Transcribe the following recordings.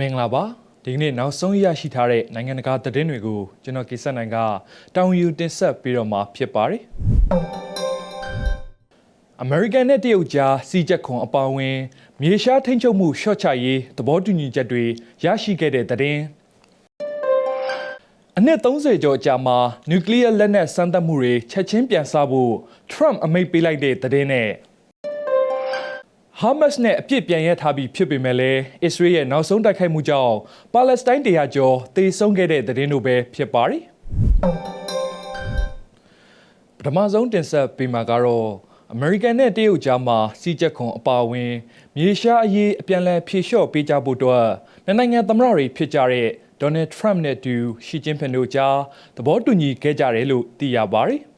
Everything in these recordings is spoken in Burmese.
မင်္ဂလာပါဒီကနေ့နောက်ဆုံးရရှိထားတဲ့နိုင်ငံတကာသတင်းတွေကိုကျွန်တော်ကိစ္စနိုင်ကတောင်ယူတင်ဆက်ပြီးတော့မှာဖြစ်ပါတယ်အမေရိကန်နဲ့တရုတ်ကြားစီးချက်ခွန်အပါအဝင် မြေရှားထိန်းချုပ်မှုရှော့ချရေးသဘောတူညီချက်တွေရရှိခဲ့တဲ့သတင်းအနှစ်30ကျော်ကြာမှာနျူကလ িয়ার လက်နက်စမ်းသပ်မှုတွေချက်ချင်းပြန်ဆဖို့ Trump အမိန့်ပေးလိုက်တဲ့သတင်းနဲ့ ဟာမတ်စ်နဲ့အပြစ်ပြန်ရထားပြီးဖြစ်ပေမဲ့လည်းအစ္စရေးရဲ့နောက်ဆုံးတိုက်ခိုက်မှုကြောင့်ပါလက်စတိုင်းတရာကျော်တေဆုံးခဲ့တဲ့သတင်းတို့ပဲဖြစ်ပါတယ်။ပထမဆုံးတင်ဆက်ပေးမှာကတော့အမေရိကန်နဲ့တရုတ်ကြားမှာစီးချက်ခွန်အပါအဝင်မြေရှားအရေးအပြန်အလှန်ဖြေလျှော့ပေးကြဖို့အတွက်နိုင်ငံသမ္မတတွေဖြစ်ကြတဲ့ဒေါ်နယ်ထရမ့်နဲ့တူရှီကျင်းဖင်တို့ကြားသဘောတူညီခဲ့ကြတယ်လို့သိရပါတယ်။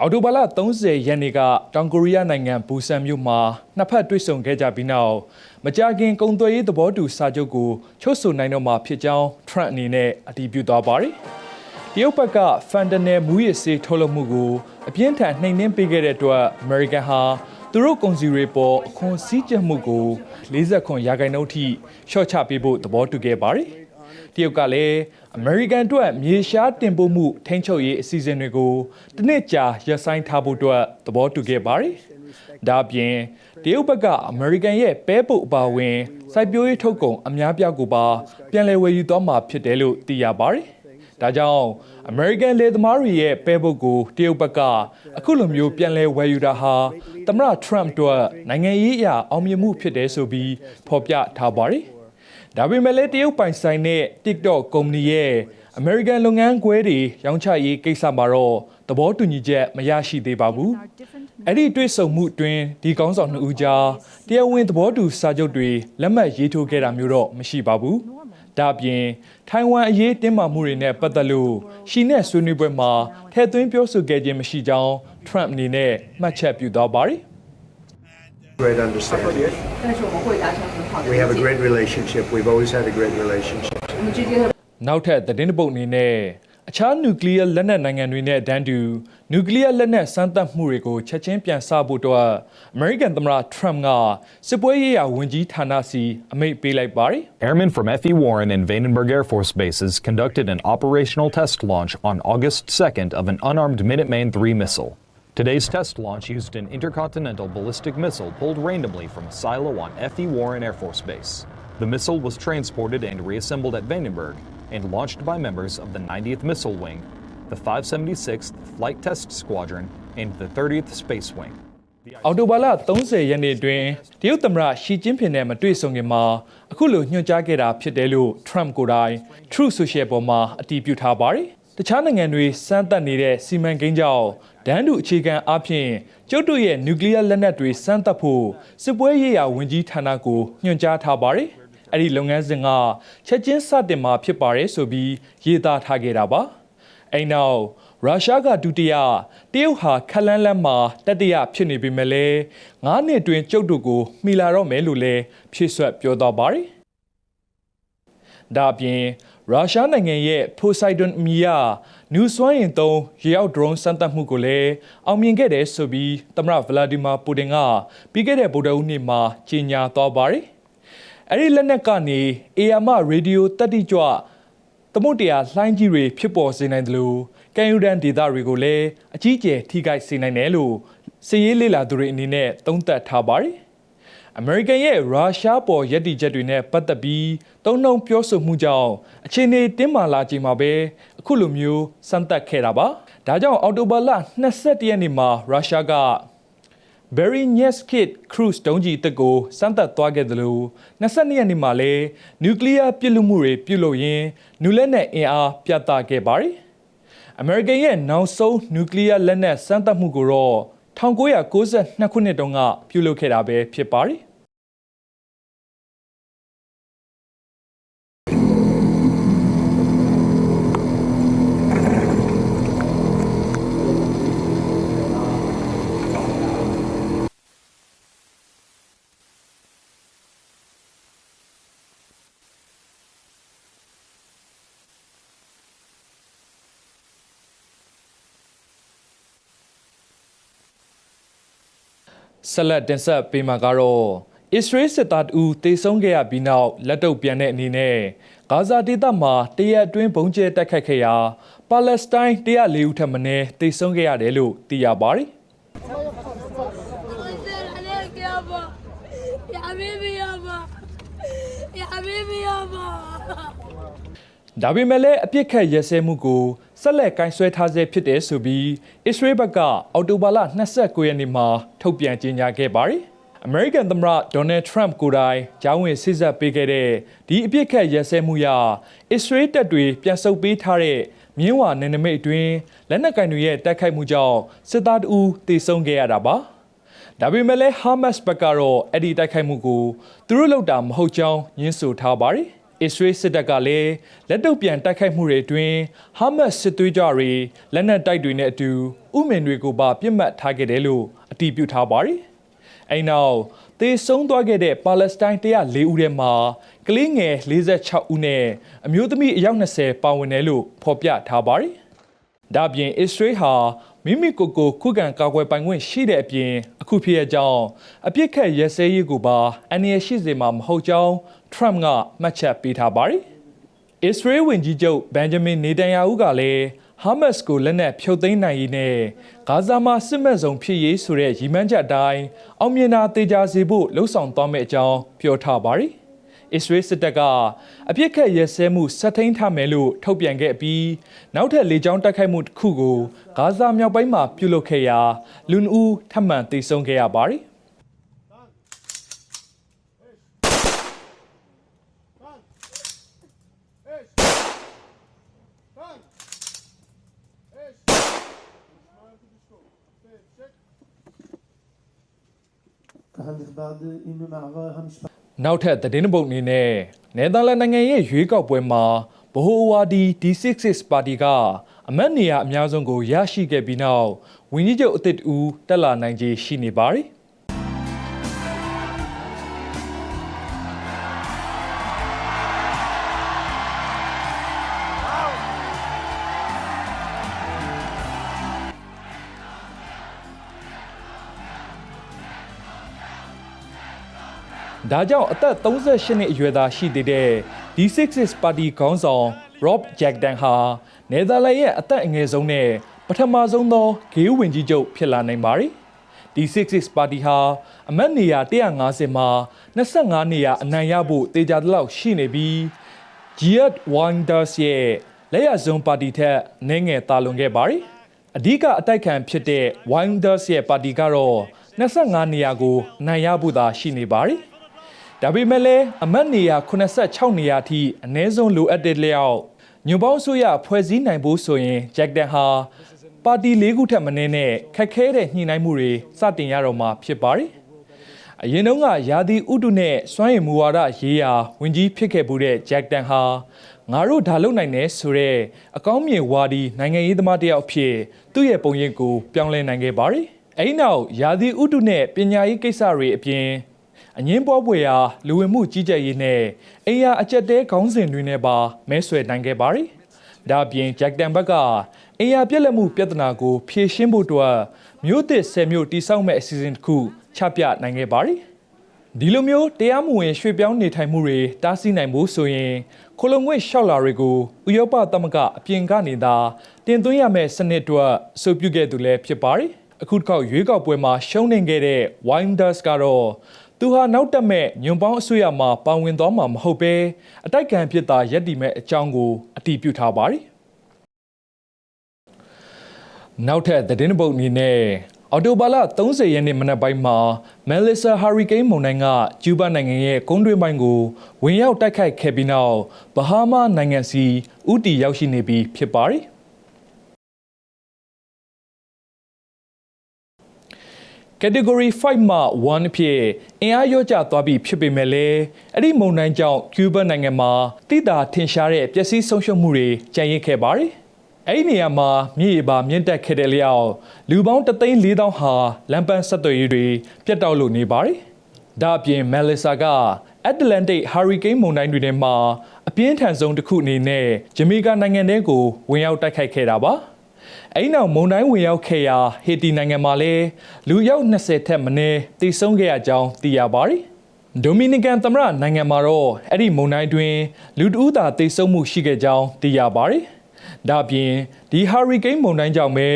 အော်တိုဘာလ30ရက်နေ့ကတောင်ကိုရီးယားနိုင်ငံဘူဆန်မြို့မှာနှစ်ဖက်တွေ့ဆုံခဲ့ကြပြီးနောက်မကြာခင်ကုံသွေးရေးသဘောတူစာချုပ်ကိုချုပ်ဆိုနိုင်တော့မှာဖြစ်ကြောင်းထရန့်အနေနဲ့အတည်ပြုသွားပါတယ်။တရုတ်ဘက်ကဖန်တနယ်မူရစ်စေးထုတ်လုပ်မှုကိုအပြင်းထန်နှိမ်နင်းပေးခဲ့တဲ့အတွက်အမေရိကန်ဟာသူတို့ကုန်စည်တွေပေါ်အခွန်စည်းကျပ်မှုကို40ခွန်ရာခိုင်နှုန်းထိလျှော့ချပေးဖို့သဘောတူခဲ့ပါတယ်။ တရုတ်ကလည်းအမေရိကန်အတွက်မြေရှားတင်ပို့မှုထိန်းချုပ်ရေးအစီအစဉ်တွေကိုတစ်နှစ်ကြာရပ်ဆိုင်းထားဖို့အတွက်သဘောတူခဲ့ပါတယ်။ဒါ့အပြင်တရုတ်ဘက်ကအမေရိကန်ရဲ့ပဲပုတ်အပါအဝင်စိုက်ပျိုးရေးထုတ်ကုန်အများပြားကိုပါပြန်လည်ဝယ်ယူသွားမှာဖြစ်တယ်လို့သိရပါတယ်။ဒါကြောင့်အမေရိကန်လေသမားတွေရဲ့ပဲပုတ်ကိုတရုတ်ဘက်ကအခုလိုမျိုးပြန်လည်ဝယ်ယူတာဟာသမ္မတထရမ့်တို့နိုင်ငံရေးအရာအောင်မြင်မှုဖြစ်တယ်ဆိုပြီးဖော်ပြထားပါတယ်။ ဒါပေမဲ့လည်းတရုတ်ပိုင်ဆိုင်တဲ့ TikTok ကုမ္ပဏီရဲ့အမေရိကန်လုပ်ငန်းခွဲတွေရောင်းချရေးကိစ္စမှာတော့သဘောတူညီချက်မရရှိသေးပါဘူး။အဲ့ဒီတွေ့ဆုံမှုအတွင်းဒီကောင်းဆောင်နှစ်ဦးကြားတရားဝင်သဘောတူစာချုပ်တွေလက်မှတ်ရေးထိုးခဲ့တာမျိုးတော့မရှိပါဘူး။ဒါ့အပြင်ထိုင်ဝမ်အရေးတင်းမာမှုတွေနဲ့ပတ်သက်လို့ရှီနဲ့ဆွေးနွေးပွဲမှာထည့်သွင်းပြောဆိုခဲ့ခြင်းမရှိကြောင်း Trump အနေနဲ့မှတ်ချက်ပြုသွားပါတယ်။ great understanding. 但是我们会达成很好的 We have a 理解 great relationship. We've always had a great relationship. 我们之间的 နောက်ထပ်သတင်းတစ်ပုဒ်အနေနဲ့အခြားနျူကလ িয়ার လက်နက်နိုင်ငံတွေနဲ့တန်းတူနျူကလ িয়ার လက်နက်စမ်းသပ်မှုတွေကိုချက်ချင်းပြန်ဆဖို့အတွက်အမေရိကန်သမ္မတထရမ့်ကစစ်ပွဲရေးရာဝန်ကြီးဌာနစီအမိန့်ပေးလိုက်ပါတယ် Airmen from F.E. Warren and Vandenberg Air Force bases conducted an operational test launch on August 2nd of an unarmed Minuteman III missile. Today's test launch used an intercontinental ballistic missile pulled randomly from a silo on F.E. Warren Air Force Base. The missile was transported and reassembled at Vandenberg and launched by members of the 90th Missile Wing, the 576th Flight Test Squadron, and the 30th Space Wing. အော်တိုဘာလ30ရက်နေ့တွင်တရုတ်သမ္မတရှီကျင်းဖင်နဲ့မတွေ့ဆုံခင်မှာအခုလိုညွှန်ကြားခဲ့တာဖြစ်တယ်လို့ Trump ကိုယ်တိုင် Truth Social ပေါ်မှာအတည်ပြုထားပါတယ်။ တခြားနိုင်ငံတွေစမ်းသပ်နေတဲ့စီမံကိန်းကြောင့်ဒန်းတူအခြေခံအဖြစ်ကျုပ်တို့ရဲ့နျူကလ িয়ার လက်နက်တွေစမ်းသပ်ဖို့စစ်ပွဲရေးရာဝန်ကြီးဌာနကိုညွှန်ကြားထားပါတယ်။အဲ့ဒီလုပ်ငန်းစဉ်ကချက်ချင်းစတင်မှာဖြစ်ပါတယ်ဆိုပြီးရေးသားထားခဲ့တာပါ။အဲ့နောက်ရုရှားကဒုတိယတရုတ်ဟာခက်လန်းလန်းမှာတတိယဖြစ်နေပေမဲ့လည်းငါးနှစ်တွင်ကျုပ်တို့ကိုမှီလာတော့မယ်လို့လည်းဖြည့်ဆွတ်ပြောသွားပါတယ်။ဒါအပြင် ရုရှားနိုင်ငံရဲ့ Poseidon အမည်ရနျူစွမ်းအင်သုံးရေအောက် drone စမ်းသပ်မှုကိုလည်းအောင်မြင်ခဲ့တယ်ဆိုပြီးသမ္မတဗလာဒီမာပူတင်ကပြီးခဲ့တဲ့ဗုဒ္ဓဟူးနေ့မှာကြေညာသွားပါတယ်။အဲ့ဒီလက်နက်ကနေအေယာမရေဒီယိုတက်တိကြွသမုတ်တရားလှိုင်းကြီးတွေဖြစ်ပေါ်စေနိုင်တယ်လို့ကန်ယူဒန်ဒေတာတွေကိုလည်းအကြီးအကျယ်ထိခိုက်စေနိုင်တယ်လို့စည်ရေးလေလာသူတွေအနေနဲ့သုံးသပ်ထားပါတယ်။ အမေရိကန်ရဲ့ရုရှားပေါ်ရည်တည်ချက်တွေနဲ့ပတ်သက်ပြီးတုံ့နှုံပြောဆိုမှုကြောင့်အခြေအနေတင်းမာလာချိန်မှာပဲအခုလိုမျိုးစမ်းသပ်ခဲ့တာပါဒါကြောင့်အော်တိုဘာလ22ရက်နေ့မှာရုရှားက Berry Neskit Cruise တုံးကြီးတက်ကိုစမ်းသပ်သွားခဲ့တယ်လို့22ရက်နေ့မှာလည်းနျူကလ িয়ার ပြစ်လူမှုတွေပြုလုပ်ရင်းနျူလက်နက်အင်အားပြသခဲ့ပါတယ်အမေရိကန်ရဲ့နောက်ဆုံးနျူကလ িয়ার လက်နက်စမ်းသပ်မှုကိုတော့1992ခုနှစ်တုန်းကပြုလုပ်ခဲ့တာပဲဖြစ်ပါတယ် ဆက်လက်တင်ဆက်ပေးမှာကတော့အစ္စရေးစစ်သားတဦးတေဆုံးခဲ့ရပြီးနောက်လက်တုပ်ပြန်တဲ့အနေနဲ့ဂါဇာဒေသမှာတရက်အတွင်းဘုံကျဲတိုက်ခိုက်ခဲ့ရာပါလက်စတိုင်း104ဦးထပ်မံတေဆုံးခဲ့ရတယ်လို့သိရပါတယ်ဒါပေမဲ့လည်းအပြစ်ခတ်ရစဲမှုကို ဆက်လက်ကင်ဆွဲထားဆဲဖြစ်တယ်ဆိုပြီးအစ္စရေးဘက်ကအော်တိုဘာလ29ရက်နေ့မှာထုတ်ပြန်ကြေညာခဲ့ပါတယ်။ American သမ္မတ Donald Trump ကိုယ်တိုင်ကြောင်းဝင်စစ်ဆက်ပေးခဲ့တဲ့ဒီအပြစ်ခတ်ရက်စဲမှုရအစ္စရေးတပ်တွေပြန်ဆုတ်ပေးထားတဲ့မြင်းဝါနယ်နိမိတ်အတွင်းလက်နက်ကင်တွေရဲ့တိုက်ခိုက်မှုကြောင့်စစ်သားတအူတေဆုံးခဲ့ရတာပါ။ဒါပေမဲ့လည်း Hamas ဘက်ကတော့အဲ့ဒီတိုက်ခိုက်မှုကိုသူတို့လုပ်တာမဟုတ်ကြောင်းညှင်းဆိုထားပါတယ်။ အစ္စရေးစစ်တပ်ကလည်းလက်တုပ်ပြန်တိုက်ခိုက်မှုတွေအတွင်း Hamas စစ်သွေးကြွတွေလက်နက်တိုက်တွေနဲ့အတူဥမင်တွေကိုပါပြစ်မှတ်ထားခဲ့တယ်လို့အတည်ပြုထားပါတယ်။အဲ့နောက်သေဆုံးသွားခဲ့တဲ့ပါလက်စတိုင်း104ဦးထဲမှာကလေးငယ်46ဦးနဲ့အမျိုးသမီးအယောက်20ပါဝင်တယ်လို့ဖော်ပြထားပါတယ်။ဒါ့အပြင်အစ္စရေးဟာ မိမိကိုယ်ကိုခုခံကာကွယ်ပိုင်ခွင့်ရှိတဲ့အပြင်အခုဖြစ်ရကြောင်းအပြစ်ခတ်ရဲစဲရေးကိုပါအန္တရာယ်ရှိစေမှာမဟုတ်ကြောင်း Trump ကမှတ်ချက်ပေးထားပါတယ်။အစ္စရေးဝန်ကြီးချုပ်ဘန်ဂျမင်နေတန်ယာဟုကလည်းဟာမတ်စ်ကိုလက်နက်ဖြုတ်သိမ်းနိုင်ရေးနဲ့ဂါဇာမှာစစ်မဲ့စုံဖြစ်ရေးဆိုတဲ့ရည်မှန်းချက်အတိုင်းအောင်မြင်တာတေချာစေဖို့လှုံ့ဆော်သွားမယ့်အကြောင်းပြောထားပါတယ်။ အစ္စရေးစစ်တပ်ကအပြစ်ခတ်ရဲစဲမှုဆက်ထိန်ထားမယ်လို့ထုတ်ပြန်ခဲ့ပြီးနောက်ထပ်လေကြောင်းတိုက်ခိုက်မှုတစ်ခုကိုဂါဇာမြောက်ပိုင်းမှာပြုလုပ်ခဲ့ရာလူနဦးထပ်မံတိုက်ဆုံခဲ့ရပါတယ်ဟန်ဒီဘာဒီအင်းမာဂါဟမ်စပါ နောက်ထပ်သတင်းတစ်ပုဒ်အနေနဲ့နယ်သာလန်နိုင်ငံရဲ့ရွေးကောက်ပွဲမှာဗဟိုဝါဒီ D66 ပါတီကအမတ်နေရာအများဆုံးကိုရရှိခဲ့ပြီးနောက်ဝန်ကြီးချုပ်အသစ်တူတက်လာနိုင်ခြေရှိနေပါတယ်။ ဒါကြောင့်အသက်38နှစ်အရွယ်သားရှိသေးတဲ့ D66 ပါတီခေါင်းဆောင် Rob Jackson ဟာနယ်သာလန်ရဲ့အသက်အငယ်ဆုံးနဲ့ပထမဆုံးသောဂေးဝင်ကြီးချုပ်ဖြစ်လာနိုင်ပါတယ်။ D66 ပါတီဟာအမတ်နေရာ150မှာ25နေရာအနိုင်ရဖို့တေချာသလောက်ရှိနေပြီး Geert Wilders ရဲ့လက်ရစွန်းပါတီထက်နည်းငယ်သာလွန်ခဲ့ပါတယ်။အဓိကအတိုက်ခံဖြစ်တဲ့ Wilders ရဲ့ပါတီကတော့25နေရာကိုအနိုင်ရဖို့သာရှိနေပါတယ်။ ဒါပေမဲ့လည်းအမတ်နေရာ86နေရာထိအနည်းဆုံးလိုအပ်တဲ့လျောက်ညွန့်ပေါင်းအစိုးရဖွဲ့စည်းနိုင်ဖို့ဆိုရင်ဂျက်တန်ဟာပါတီ၄ခုထက်မနည်းနဲ့ခက်ခဲတဲ့ညှိနှိုင်းမှုတွေစတင်ရတော့မှာဖြစ်ပါတယ်။အရင်တုန်းကယာဒီဥတုနဲ့စွမ်းရည်မူဝါဒရေးရာဝင်ကြီးဖြစ်ခဲ့မှုတဲ့ဂျက်တန်ဟာငါတို့ဒါလုပ်နိုင်တယ်ဆိုတော့အကောင်းမြင်ဝါဒီနိုင်ငံရေးသမားတစ်ယောက်အဖြစ်သူ့ရဲ့ပုံရိပ်ကိုပြောင်းလဲနိုင်ခဲ့ပါတယ်။အဲဒီနောက်ယာဒီဥတုနဲ့ပညာရေးကိစ္စတွေအပြင် အငင်းပွားပွေရာလူဝင်မှုကြီးကြပ်ရေးနဲ့အိမ်ယာအကြက်တဲခေါင်းစဉ်တွေနဲ့ပါမဲဆွယ်နိုင်ခဲ့ပါတယ်။ဒါ့အပြင်ဂျက်တန်ဘက်ကအိမ်ယာပြက်လက်မှုပြဿနာကိုဖြေရှင်းဖို့အတွက်မြို့သစ်၁၀မြို့တိစောက်မဲ့အစီအစဉ်တစ်ခုချပြနိုင်ခဲ့ပါတယ်။ဒီလိုမျိုးတရားမဝင်ရွှေ့ပြောင်းနေထိုင်မှုတွေတားဆီးနိုင်ဖို့ဆိုရင်ခလုံငွေလျှောက်လာတွေကိုဥရောပသမဂ္ဂအပြင်ကနေသာတင်သွင်းရမယ့်စနစ်အတွက်အဆိုပြုခဲ့သူလည်းဖြစ်ပါတယ်။အခုတစ်ခေါက်ရွေးကောက်ပွဲမှာရှုံးနိမ့်ခဲ့တဲ့ Wilders ကတော့ သူဟာနောက်တက်မဲ့ညွန်ပေါင်းအစိုးရမှာပါဝင်သွားမှာမဟုတ်ပဲအတိုက်ခံဖြစ်တာရက်တည်မဲ့အကြောင်းကိုအတည်ပြုထားပါတယ်။နောက်ထပ်သတင်းပုတ်အနေနဲ့အော်တိုဘာလ30ရက်နေ့မနက်ပိုင်းမှာမယ်လီဆာဟာရီကိန်းမုန်တိုင်းကကျူးဘားနိုင်ငံရဲ့ကုန်းတွင်းပိုင်းကိုဝင်ရောက်တိုက်ခိုက်ခဲ့ပြီးနောက်ဘဟားမားနိုင်ငံစီဥတီရောက်ရှိနေပြီဖြစ်ပါတယ်။ category 5မှာ1အဖြစ်အင်အားလျော့ကျသွားပြီဖြစ်ပေမဲ့လည်းအဲ့ဒီမုန်တိုင်းကြောင့်ကျူးဘားနိုင်ငံမှာတိတာထင်ရှားတဲ့ပျက်စီးဆုံးရှုံးမှုတွေကြံရစ်ခဲ့ပါတယ်။အဲ့ဒီနေရာမှာမြေရီပါမြင့်တက်ခဲ့တဲ့လျောက်လူပေါင်း3,400ဟာလမ်းပန်းဆက်သွယ်ရေးတွေပြတ်တောက်လို့နေပါတယ်။ဒါအပြင်မယ်လီဆာကအတ္တလန်တိတ်ဟာရီကိန်းမုန်တိုင်းတွေထဲမှာအပြင်းထန်ဆုံးတစ်ခုအနေနဲ့ဂျမေကာနိုင်ငံထဲကိုဝင်ရောက်တိုက်ခိုက်ခဲ့တာပါ။ အိမ်နောက်မုန်တိုင်းဝင်ရောက်ခဲ့ရာဟေတီနိုင်ငံမှာလည်းလူရောက်20ထက်မနည်းတိဆုံးခဲ့ရကြောင်းသိရပါတယ်။ဒိုမီနီကန်သမ္မတနိုင်ငံမှာတော့အဲ့ဒီမုန်တိုင်းတွင်လူတဦးသာတိဆုံးမှုရှိခဲ့ကြောင်းသိရပါတယ်။ဒါ့အပြင်ဒီဟာရီကိန်းမုန်တိုင်းကြောင့်ပဲ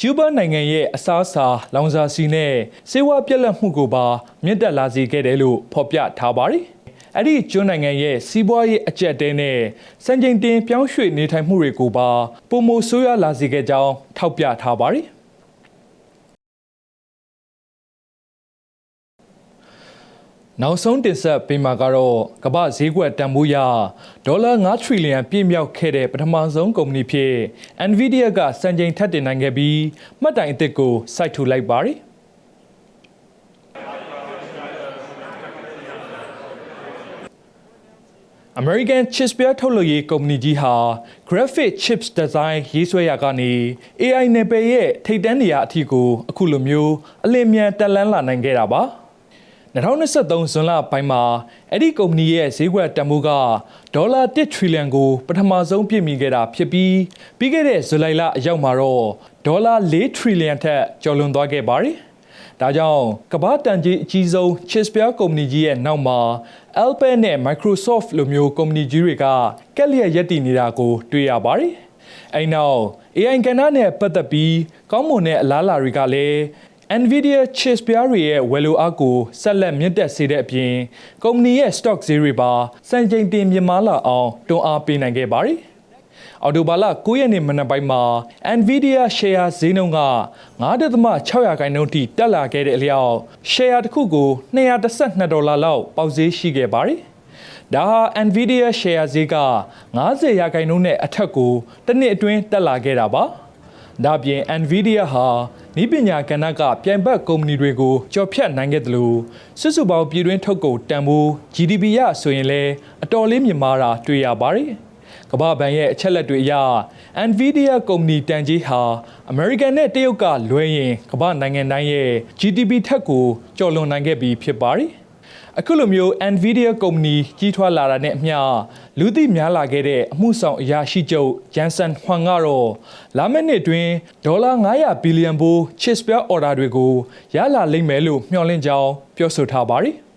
ကျူးဘားနိုင်ငံရဲ့အစားအစာလောင်စာဆီနဲ့ဆေးဝါးပြက်လက်မှုကိုပါမြင့်တက်လာစေခဲ့တယ်လို့ဖော်ပြထားပါတယ်။ အဲ့ဒီကျွန်းနိုင်ငံရဲ့စီးပွားရေးအကျက်တဲနဲ့စံချိန်တင်ပြောင်းရွှေ့နေထိုင်မှုတွေကိုပါပုံမဆိုးရွားလာစေခဲ့ကြောင်းထောက်ပြထားပါတယ်။နောက်ဆုံးတင်ဆက်ပေးမှာကတော့ကမ္ဘာဈေးကွက်တန်ဖိုးရဒေါ်လာ9ထရီလီယံပြည့်မြောက်ခဲ့တဲ့ပထမဆုံးကုမ္ပဏီဖြစ် Nvidia ကစံချိန်ထပ်တင်နိုင်ခဲ့ပြီးမှတ်တိုင်အသစ်ကိုစိုက်ထူလိုက်ပါတယ်။ American Chips ပြထုတ်လုပ်ရေးကုမ္ပဏီကြီးဟာ Graphic Chips Design ရေးဆွဲရာကနေ AI နယ်ပယ်ရဲ့ထိပ်တန်းနေရာအထိကိုအခုလိုမျိုးအလင်းမြန်တက်လန်းလာနိုင်ခဲ့တာပါ2023ဇွန်လပိုင်းမှာအဲ့ဒီကုမ္ပဏီရဲ့ဈေးကွက်တန်ဖိုးကဒေါ်လာ1ထရီလီယံကိုပထမဆုံးပြည့်မီခဲ့တာဖြစ်ပြီးပြီးခဲ့တဲ့ဇူလိုင်လအရောက်မှာတော့ဒေါ်လာ4ထရီလီယံထက်ကျော်လွန်သွားခဲ့ပါတယ်။ ဒါကြောင့်ကမ္ဘာတန်ကြီးအကြီးဆုံး chips ပြားကုမ္ပဏီကြီးရဲ့နောက်မှာ Alphabet နဲ့ Microsoft လိုမျိုးကုမ္ပဏီကြီးတွေကကက်လျက်ရပ်တည်နေတာကိုတွေ့ရပါတယ်။အဲဒီနောက် AI ကဏ္ဍနဲ့ပတ်သက်ပြီးကောင်းမွန်တဲ့အလားအလာတွေကလည်း Nvidia chips ပြားတွေရဲ့ဝယ်လိုအားကိုဆက်လက်မြင့်တက်စေတဲ့အပြင်ကုမ္ပဏီရဲ့ stock ဈေးတွေပါစံချိန်တင်မြင့်မားလာအောင်တွန်းအားပေးနိုင်ခဲ့ပါတယ်။ အော်တိုဘာလ9ရက်နေ့မနက်ပိုင်းမှာ Nvidia share ဈေးနှုန်းက9.6ရာခိုင်နှုန်းထိတက်လာခဲ့တဲ့အလျောက် share တစ်ခုကို212ဒေါ်လာလောက်ပေါက်ဈေးရှိခဲ့ပါတယ်။ဒါဟာ Nvidia share ဈေးက90ရာခိုင်နှုန်းနဲ့အထက်ကိုတစ်နှစ်အတွင်းတက်လာခဲ့တာပါ။ဒါပြင် Nvidia ဟာဤပညာကဏ္ဍကပြိုင်ဘက်ကုမ္ပဏီတွေကိုကြော်ဖြတ်နိုင်ခဲ့တယ်လို့စစ်စုပေါင်းပြည်တွင်းထုတ်ကုန်တန်ဖိုး GDP ရဆိုရင်လည်းအတော်လေးမြင့်မားတာတွေ့ရပါတယ်။ ကမ္ဘာဘဏ်ရဲ့အချက်လက်တွေအရ Nvidia ကုမ္ပဏီတန်ကြီးဟာ American နဲ့တရုတ်ကလွဲရင်ကမ္ဘာနိုင်ငံတိုင်းရဲ့ GDP ထက်ကိုကျော်လွန်နိုင်ခဲ့ပြီးဖြစ်ပါတယ်။အခုလိုမျိုး Nvidia ကုမ္ပဏီကြီးထွားလာတာနဲ့အမျှလူသိများလာခဲ့တဲ့အမှုဆောင်အရာရှိချုပ် Jensen Huang ကတော့လာမယ့်နှစ်တွင်ဒေါ်လာ900ဘီလီယံဘိုး chips ပြအော်ဒါတွေကိုရလာလိမ့်မယ်လို့မျှော်လင့်ကြောင်းပြောဆိုထားပါတယ်။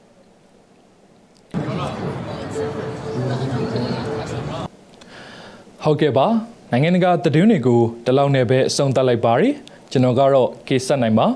ဟုတ်ကဲ့ပါနိုင်ငံတကာသတင်းတွေကိုဒီလောက်နဲ့ပဲအဆုံးသတ်လိုက်ပါရစေကျွန်တော်ကတော့ကေဆက်နိုင်ပါ